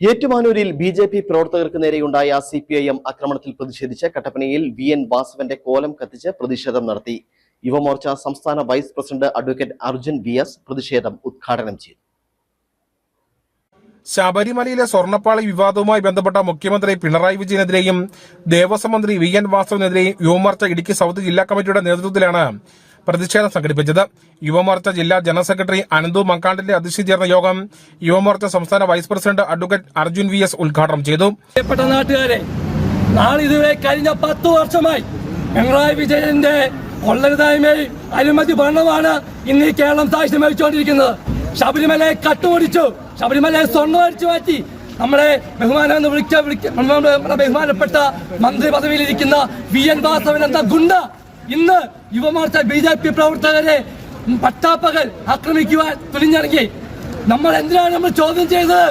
ഏറ്റുമാനൂരിൽ B J P പ്രവർത്തകർക്ക് നേരെയുണ്ടായ C P I M ആക്രമണത്തിൽ പ്രതിഷേധിച്ച് കട്ടപ്പനയിൽ വി എൻ വാസവന്റെ കോലം കത്തിച്ച് പ്രതിഷേധം നടത്തി. യുവമോർച്ച സംസ്ഥാന vice president advocate Arjun V S പ്രതിഷേധം ഉദ്ഘാടനം ചെയ്തു. ശബരിമലയിലെ സ്വർണപ്പാളി വിവാദവുമായി ബന്ധപ്പെട്ട മുഖ്യമന്ത്രി പിണറായി വിജയനെതിരെയും ദേവസ്വം മന്ത്രി വി എൻ വാസവനെതിരെയും യുവമോർച്ച ഇടുക്കി സൗത്ത് ജില്ലാ കമ്മിറ്റിയുടെ നേതൃത്വത്തിലാണ് പ്രതിഷേധം സംഘടിപ്പിച്ചത്. യുവമോർച്ച ജില്ലാ ജനറൽ സെക്രട്ടറി അനന്തു മക്കാണ്ടിന്റെ അധ്യക്ഷതയിൽ ചേർന്ന യോഗം യുവമോർച്ച സംസ്ഥാന vice president advocate Arjun V S ഉദ്ഘാടനം ചെയ്തു. നാട്ടുകാരെ നാളിതുവരെ കഴിഞ്ഞ പത്തു വർഷമായി പിണറായി വിജയന്റെ കൊള്ളരുതായ്മയും അഴിമതി ഭരണമാണ് ഇന്ന് ഈ കേരളം സാക്ഷ്യം വഹിച്ചുകൊണ്ടിരിക്കുന്നത് ശബരിമലയെ കട്ടുപിടിച്ചു ശബരിമലയെ സ്വർണം അടിച്ചു മാറ്റി നമ്മളെ ബഹുമാനം എന്ന് വിളിച്ച ബഹുമാനപ്പെട്ട മന്ത്രി പദവിയിലിരിക്കുന്ന വി എൻ വാസവൻ എന്ന ഗുണ്ട ഇന്ന് യുവമോർച്ച ബി ജെ പി പ്രവർത്തകരെ പട്ടാപ്പകൽ ആക്രമിക്കുവാൻ തുനിഞ്ഞിറങ്ങി. നമ്മൾ എന്തിനാണ് നമ്മൾ ചോദ്യം ചെയ്തത്?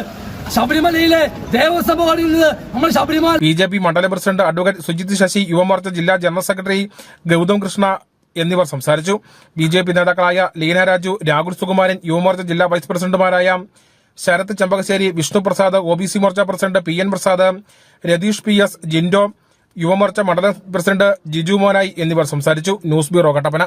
ശബരിമലയിലെ ദേവസ്വം ബോർഡിൽ നിന്ന് നമ്മൾ ശബരിമല ബി ജെ പി മണ്ഡലം പ്രസിഡന്റ് അഡ്വക്കേറ്റ് സുജിത് ശശി യുവമോർച്ച ജില്ലാ ജനറൽ സെക്രട്ടറി ഗൗതം കൃഷ്ണ എന്നിവർ സംസാരിച്ചു. ബി ജെ പി നേതാക്കളായ ലീന രാജു രാഹുൽ സുകുമാരൻ യുവമോർച്ച ജില്ലാ വൈസ് പ്രസിഡന്റുമാരായ Sarath Chembakassery Vishnu Prasad O B C Morcha president P N Prasad Ratheesh P S Jindo Yuvamorcha മണ്ഡലം പ്രസിഡന്റ് ജിജു മോനായി എന്നിവർ സംസാരിച്ചു. News bureau Kattappana.